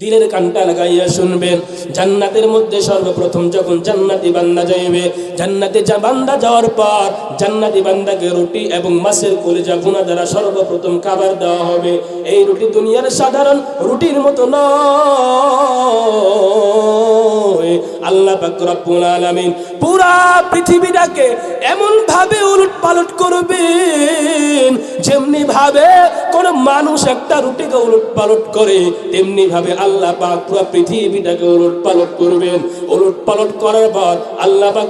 দিলের কানটা লাগাইয়া শুনবেন জান্নাতের মধ্যে সর্বপ্রথম যখন জান্নাতি বান্দা যাইবে, জান্নাতে যা বান্দা যাওয়ার পর জান্নাতি বান্দাকে রুটি এবং মাছের কলিজা গুণা দ্বারা সর্বপ্রথম খাবার দেওয়া হবে। এই রুটি দুনিয়ার সাধারণ রুটির মতো নয়। আল্লাহ পাক রব্বুল আলামিন পুরা পৃথিবীটাকে এমন ভাবে উলট পালট করবেন যেমনি ভাবে কোন মানুষ একটা রুটিকে উলট পালট করে তেমনি ভাবে আল্লাহ পুরো পৃথিবীটাকে উলট পালট করবেন। উলট পালট করার পর আল্লাহ পাক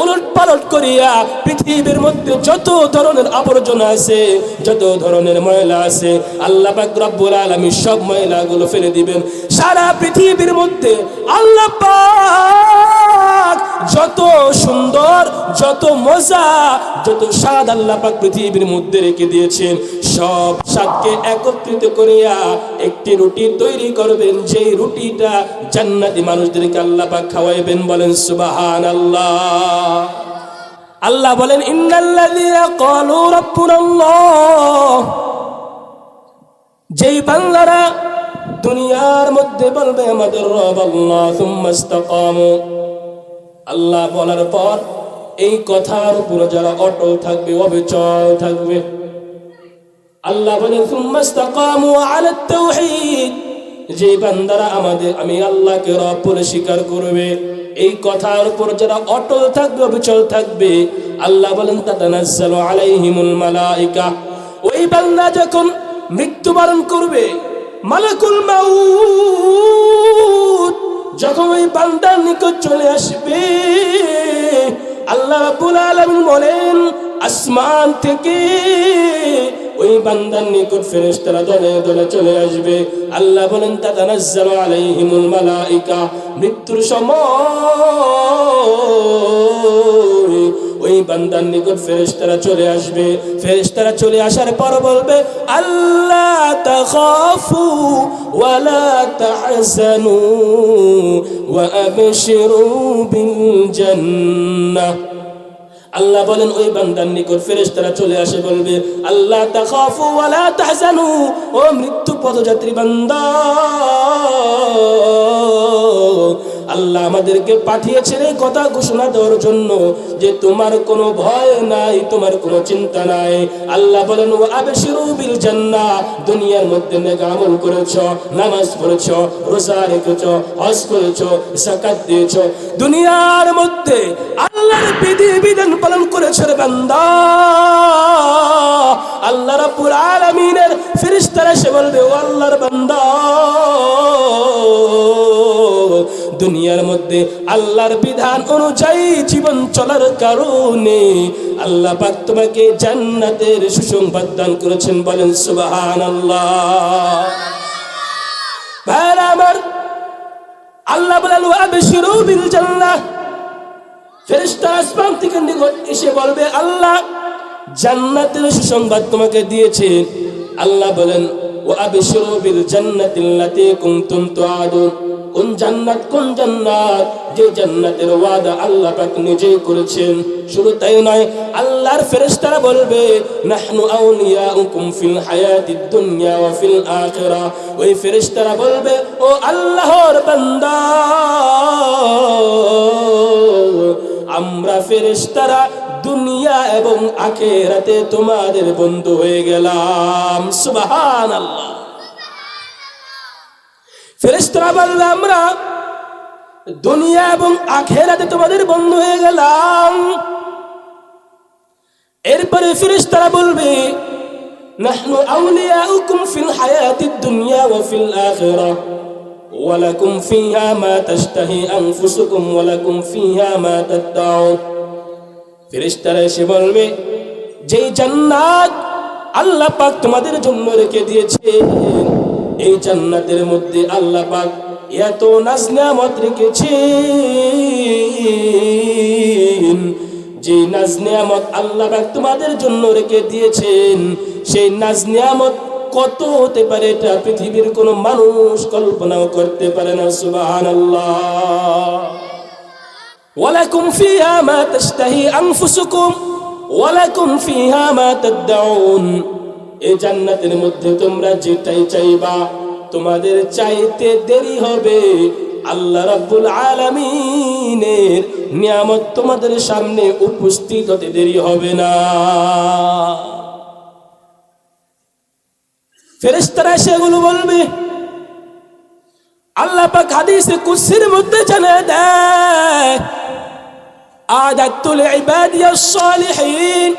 উলট পালট করিয়া পৃথিবীর মধ্যে যত ধরনের আবর্জনা আছে, যত ধরনের ময়লা আছে, আল্লাহ পাক রব্বুল আলামিন সব ময়লাগুলো ফেলে দিবেন। সারা পৃথিবীর মধ্যে আল্লাহ পাক যত সুন্দর, যত মজা, যত স্বাদ আল্লাহ পাক পৃথিবীর মধ্যে রেখে দিয়েছেন, সব স্বাদকে একত্রিত করিয়া একটি রুটি তৈরি করবেন। যেই রুটিটা জান্নাতি মানুষদেরকে আল্লাহ পাক খাওয়াইবেন বলেন সুবাহান আল্লাহ আল্লাহ বলেন, ইন্নাল্লাযীনা ক্বালু রাব্বুনাল্লাহ। যেই বাংলারা দুনিয়ার মধ্যে বলবে, আমাদের রব আল্লাহ, সুম্মা ইসতাকামু। আল্লাহ বলার পর এই কথার উপরে যারা অটল থাকবে, অবিচল থাকবে। আল্লাহ যে বান্দারা আমাদের, আমি আল্লাহকে রব স্বীকার করবে। এই কথার উপর যারা অটল থাকবে, অবিচল থাকবে, আল্লাহ বলেন, তাতানাজ্জালু আলাইহিমুল মালাইকা। ওই বান্দা যখন মৃত্যুবরণ করবে, মালাকুল মাউত যখন ওই বান্দার নিকট চলে আসবে, আল্লাহ রাব্বুল আলামিন বলেন, আসমান থেকে ওই বান্দার নিকট ফেরেশতারা দলে দলে চলে আসবে। আল্লাহ বলেন, তাতানাজ্জালু আলাইহিমুল মালাইকা, মৃত্যুর সময় ওই বান্দার নিকট ফেরেশতারা চলে আসবে। ফেরেশতারা চলে আসার পর বলবে আল্লাহ তাখাফু ওয়ালা তাহজানু ওয়া আবশিরু বিল জান্নাহ আল্লাহ বলেন, ওই বান্দার নিকট ফেরেশতারা চলে আসে বলবে আল্লাহ তাখাফু ওয়ালা তাহজানু। ও মৃত্যু পদযাত্রী বান্দা। আল্লাহ আমাদেরকে পাঠিয়েছেন এই কথা ঘোষণা দেওয়ার জন্য যে তোমার কোনো ভয় নাই, তোমার কোনো চিন্তা নাই। আল্লাহ বলেন ও আবেশিরু বিল জান্নাহ দুনিয়ার মধ্যে নেক আমল করেছ, নামাজ পড়েছ, রোজা রেখেছ, হজ করেছ, যাকাত দিয়েছ। দুনিয়ার মধ্যে আল্লাহর বিধি বিধান পালন করেছ রে বান্দা। আল্লাহ রাব্বুল আলামিনের ফেরেশতারা এসে বলবে, ও আল্লাহর বান্দা দুনিয়ার মধ্যে আল্লাহর বিধান অনুযায়ী জীবন চলার কারণে আল্লাহ পাক তোমাকে জান্নাতের সুসংবাদ দান করেছেন, বলেন সুবহানাল্লাহ। ভাইরা আমার, আল্লাহ বলেন ওয়াবশিরু বিল জান্নাহ ফেরেশতা আসমান থেকে এসে বলবে, আল্লাহ জান্নাতের সুসংবাদ তোমাকে দিয়েছে। আল্লাহ বলেন, ওয়াবশিরু বিল জান্নাতিল্লাতী কুনতুম তুআদুন। কোন জান্নাত কোন জান্নাত? যে জান্নাতের ওয়াদা আল্লাহ পাক নিজেই করেছেন। শুধু তাই নয়, আল্লাহর ফেরেশতারা বলবে, নাহনু আউলিয়াউকুম ফিল হায়াতিদ দুনিয়া ওয়া ফিল আখিরা। ওই ফেরেশতারা বলবে, ও আল্লাহর বান্দা, আমরা ফেরেশতারা দুনিয়া এবং আখেরাতে তোমাদের বন্ধু হয়ে গেলাম। সুবহানাল্লাহ। ফেরেশতারা বলবে আমরা দুনিয়া এবং আখেরাতে তোমাদের বন্ধু হয়ে গেলাম এরপরে ফেরেশতারা বলবে নাহনু আউলিয়াউকুম ফিল হায়াতিদ দুনিয়া ওয়া ফিল আখিরা ولكم فيها ما تشتهي أنفسكم ولكم فيها ما تدعون ফেরেশতারা এসে বলবে যেই জান্নাত আল্লাহ পাক তোমাদের জন্য রেখে দিয়েছে এই জান্নাতের মধ্যে আল্লাহ পাক এত নাজ নিয়ামত রেখেছেন। যে নাজ নিয়ামত আল্লাহ পাক তোমাদের জন্য রেখে দিয়েছেন, সেই নাজ নিয়ামত কত হতে পারে এটা পৃথিবীর কোন মানুষ কল্পনাও করতে পারে না, সুবহানাল্লাহ। ওয়ালাকুম ফিহা মা তাশতাহি আনফুসুকুম, ওয়ালাকুম ফিহা মা এই জান্নাতের মধ্যে তোমরা যেটাই চাইবা, তোমাদের চাইতে দেরি হবে। আল্লাহ রাব্বুল আলামিনের নিয়ামত তোমাদের সামনে উপস্থিত হতে দেরি হবে না। ফেরেশতারা সেগুলো বলবে, আল্লাহ পাক হাদিসে কুসির মধ্যে জানা দেয়, আদাতুল ইবাদিয়াস সালিহিন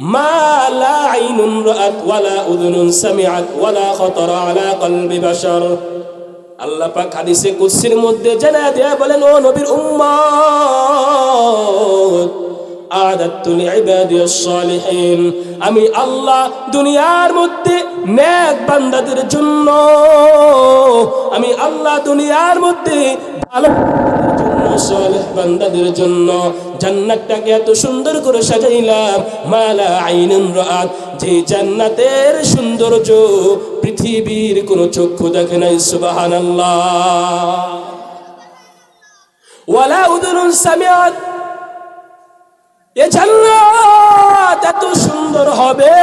ما لا عين رأت ولا أذن سمعت ولا خطر على قلب بشر আল্লাহ পাক হাদিসে কুদসির মধ্যে জানা দেয়া বলেন ও নবীর উম্মত আদাত্তু লিইবাদিয়াস সালিহিন আমি আল্লাহ দুনিয়ার মধ্যে নেক বান্দাদের জন্য আমি আল্লাহ দুনিয়ার মধ্যে ভালো জন্য সালেহ বান্দাদের জন্য জান্নাতটাকে এত সুন্দর করে সাজাইলাম। মালা আইনুন রাত যে জান্নাতের সৌন্দর্য পৃথিবীর চক্ষু দেখে নাই, সুবহানাল্লাহ। ওয়ালা উদুনুন এ জান্নাত এত সুন্দর হবে।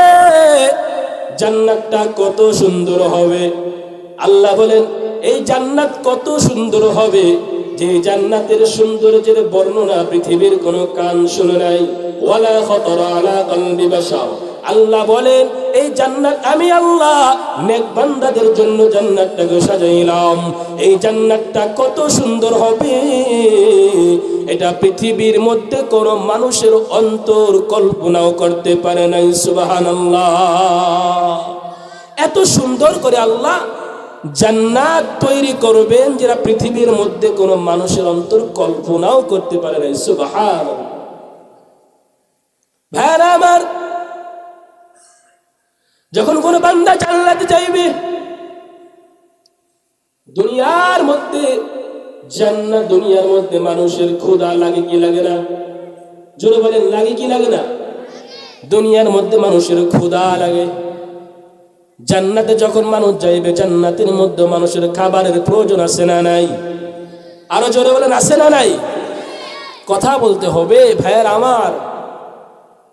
জান্নাতটা কত সুন্দর হবে। আল্লাহ বলেন, এই জান্নাত কত সুন্দর হবে। যে জান্নাতের সৌন্দর্যের বর্ণনা পৃথিবীর কোনো কান শুনে নাই। ওয়ালা খতরা আলা কলবি আল্লাহ বলেন, এই জান্নাত আমি আল্লাহ, নেক বান্দাদের জন্য জান্নাতটাকে সাজাইলাম। এই জান্নাতটা কত সুন্দর হবে। এটা পৃথিবীর মধ্যে কোন মানুষের অন্তর কল্পনাও করতে পারে নাই, সুবহানাল্লাহ। এত সুন্দর করে আল্লাহ জান্নাত তৈরি করবেন যেটা পৃথিবীর মধ্যে কোন মানুষের অন্তর কল্পনাও করতে পারে নাই। সুবহান আমার, যখন কোন বান্দা জান্নাতে যাইবে, দুনিয়ার মধ্যে, জান্নাত দুনিয়ার মধ্যে মানুষের ক্ষুধা লাগে কি লাগে না? জোরে বলেন, লাগে কি লাগে না? দুনিয়ার মধ্যে মানুষের ক্ষুধা লাগে। জান্নাতে যখন মানুষ যাইবে, জান্নাতের মধ্যে মানুষের খাবারের প্রয়োজন আছে না নাই? আরও জোরে বলেন, আছে না নাই? কথা বলতে হবে, ভাইয়ের আমার।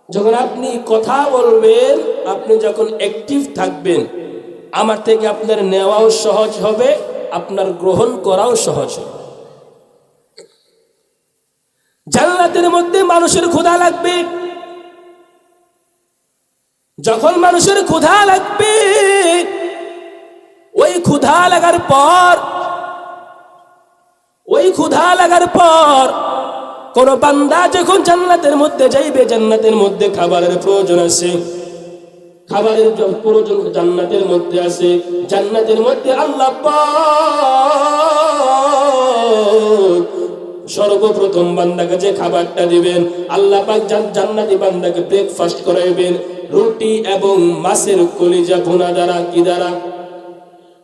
যখন আপনি কথা বলবেন, আপনি যখন অ্যাক্টিভ থাকবেন, আমার থেকে আপনার নেওয়াও সহজ হবে, আপনার গ্রহণ করাও সহজ হবে। জান্নাতের মধ্যে মানুষের ক্ষুধা লাগবে যখন মানুষের ক্ষুধা লাগবে, ওই ক্ষুধা লাগার পর, ওই ক্ষুধা লাগার পর, কোন বান্দা যখন জান্নাতের মধ্যে যাইবে, জান্নাতের মধ্যে খাবারের প্রয়োজন আছে। খাবারের প্রয়োজন জান্নাতের মধ্যে আছে। জান্নাতের মধ্যে আল্লাহ সর্বপ্রথম বান্দাকে যে খাবারটা দিবেন, আল্লাহ পাক জান- জান্নাতি বান্দাকে ব্রেকফাস্ট করাইবেন। রুটি এবং মাছের কলিজা ভুনা দ্বারা কি দ্বারা?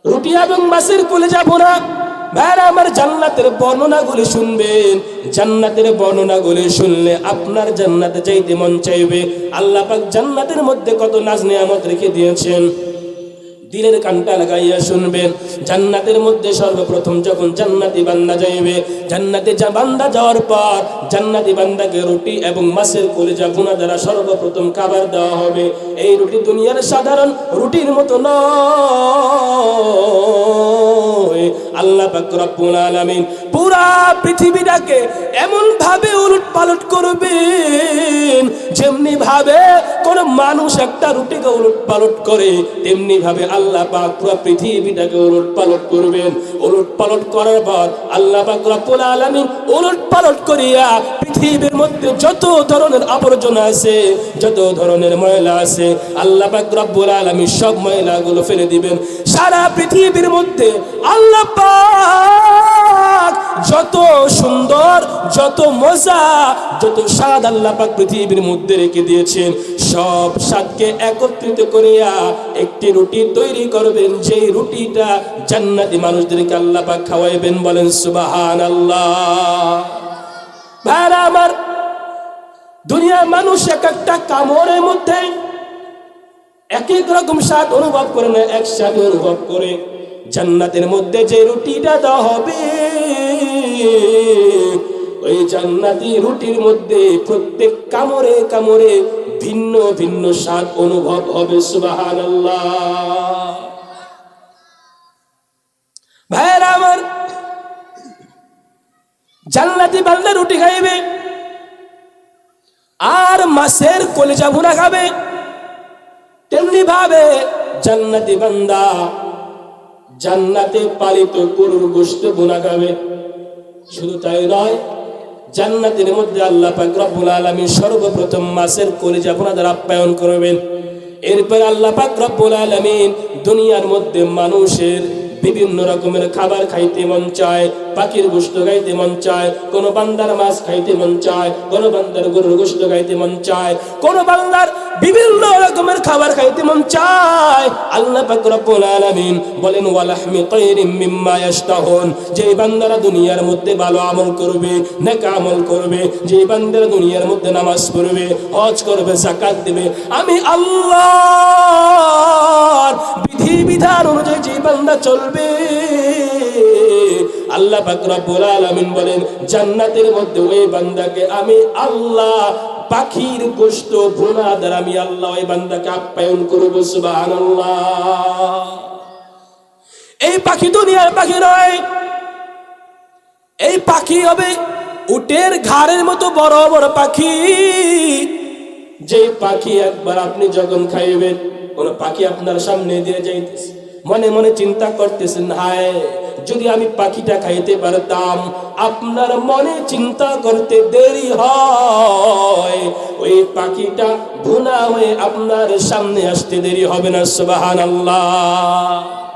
রুটি এবং মাছের কলিজা ভুনা। ভাইরা আমার জান্নাতের বর্ণনাগুলি শুনবেন। জান্নাতের বর্ণনাগুলি শুনলে আপনার জান্নাতে যাইতে মন চাইবে। আল্লাহ পাক জান্নাতের মধ্যে কত নাজ নিয়ামত রেখে দিয়েছেন। দিলের কানটা লাগাইয়া শুনবেন জান্নাতের মধ্যে সর্বপ্রথম যখন জান্নাতি বান্দা যাইবে, জান্নাতে যা বান্দা যাওয়ার পর জান্নাতি বান্দাকে রুটি এবং মাছের কলিজা ভুনা দ্বারা সর্বপ্রথম খাবার দেওয়া হবে। এই রুটি দুনিয়ার সাধারণ রুটির মতো নয়। আল্লাহ পাক রব্বুল পুরা পৃথিবীটাকে এমন ভাবে উলট পালট করবেন যেমনি ভাবে কোন মানুষ একটা রুটিকে উলট পালট করে, তেমনি ভাবে আল্লাহ পাক পৃথিবীটাকে উলট পালট করবেন। উলট পালট করার পর আল্লাহ পাক রব্বুল আলামিন উলট পালট করিয়া পৃথিবীর মধ্যে যত ধরনের আবর্জনা আছে, যত ধরনের ময়লা আছে, আল্লাহ পাক রব্বুল আলামিন সব ময়লাগুলো ফেলে দিবেন। সারা পৃথিবীর মধ্যে আল্লাহ পাক যত সুন্দর, যত মজা, যত স্বাদ আল্লাহ পাক পৃথিবীর মধ্যে রেখে দিয়েছেন, সব স্বাদকে একত্রিত করিয়া একটি রুটি তৈরি করবেন। যেই রুটিটা জান্নাতি মানুষদেরকে আল্লাহ পাক খাওয়াইবেন বলেন সুবাহান আল্লাহ ভাইরা আমার, দুনিয়ার মানুষ এক একটা কামড়ের মধ্যে এক এক রকম স্বাদ অনুভব করে না, এক স্বাদ অনুভব করে। জান্নাতের মধ্যে যে রুটিটা দেওয়া হবে ওই জান্নাতি রুটির মধ্যে প্রত্যেক কামড়ে কামড়ে ভিন্ন ভিন্ন স্বাদ অনুভব হবে সুবাহান ভাইয়েরা আমার, জান্নাতি বান্দা রুটি খাইবে আর মাছের কলেজা ভুনা খাবে, তেমনি ভাবে জান্নাতি বান্দা জান্নাতে পালিত গরুর গোস্ত বোনা খাবে। শুধু তাই নয়, জান্নাতের মধ্যে আল্লাহ পাক রব্বুল আলামিন সর্বপ্রথম মাছের কলিজা আপনাদের আপ্যায়ন করবেন। এরপর আল্লাহ পাক রব্বুল আলামিন দুনিয়ার মধ্যে মানুষের বিভিন্ন রকমের খাবার খাইতে মন চায়, পাখির গোস্ত খাইতে মন চায়, কোন বান্দার মাছ খাইতে মন চায়, কোন বান্দার গরুর গোস্ত খাইতে মন চায়, কোন বান্দার বিভিন্ন রকমের খাবার খাইতে মন চায়। আল্লাহ পাক রব্বুল আলামিন বলেন, ওয়ালাহমি তাইরিম মিম্মা ইয়াশতাহুন। যে বান্দারা দুনিয়ার মধ্যে ভালো আমল করবে, নেক আমল করবে যে বান্দারা দুনিয়ার মধ্যে নামাজ পড়বে, হজ করবে, যাকাত দিবে, আমি আল্লাহর বিধি বিধান অনুযায়ী যে বান্দা চলবে, আল্লাহ পাক রব্বুল আলামিন বলেন, জান্নাতের মধ্যে ওই বান্দাকে আমি আল্লাহ পাখির গোস্ত ভুনা দ্বারা আমি আল্লাহ ওই বান্দাকে আপ্যায়ন করব এই পাখি দুনিয়ার পাখি নয়। এই পাখি হবে উটের ঘাড়ের মতো বড় বড় পাখি। যে পাখি একবার আপনি যখন খাইবেন, কোন পাখি আপনার সামনে দিয়ে যাইতেছে। মনে মনে চিন্তা করতেছেন, হায় যদি আমি পাখিটা খাইতে পারতাম, আপনার মনে চিন্তা করতে দেরি হয়। ওই পাখিটা ভুনা হয়ে আপনার সামনে আসতে দেরি হবে না সুবাহান আল্লাহ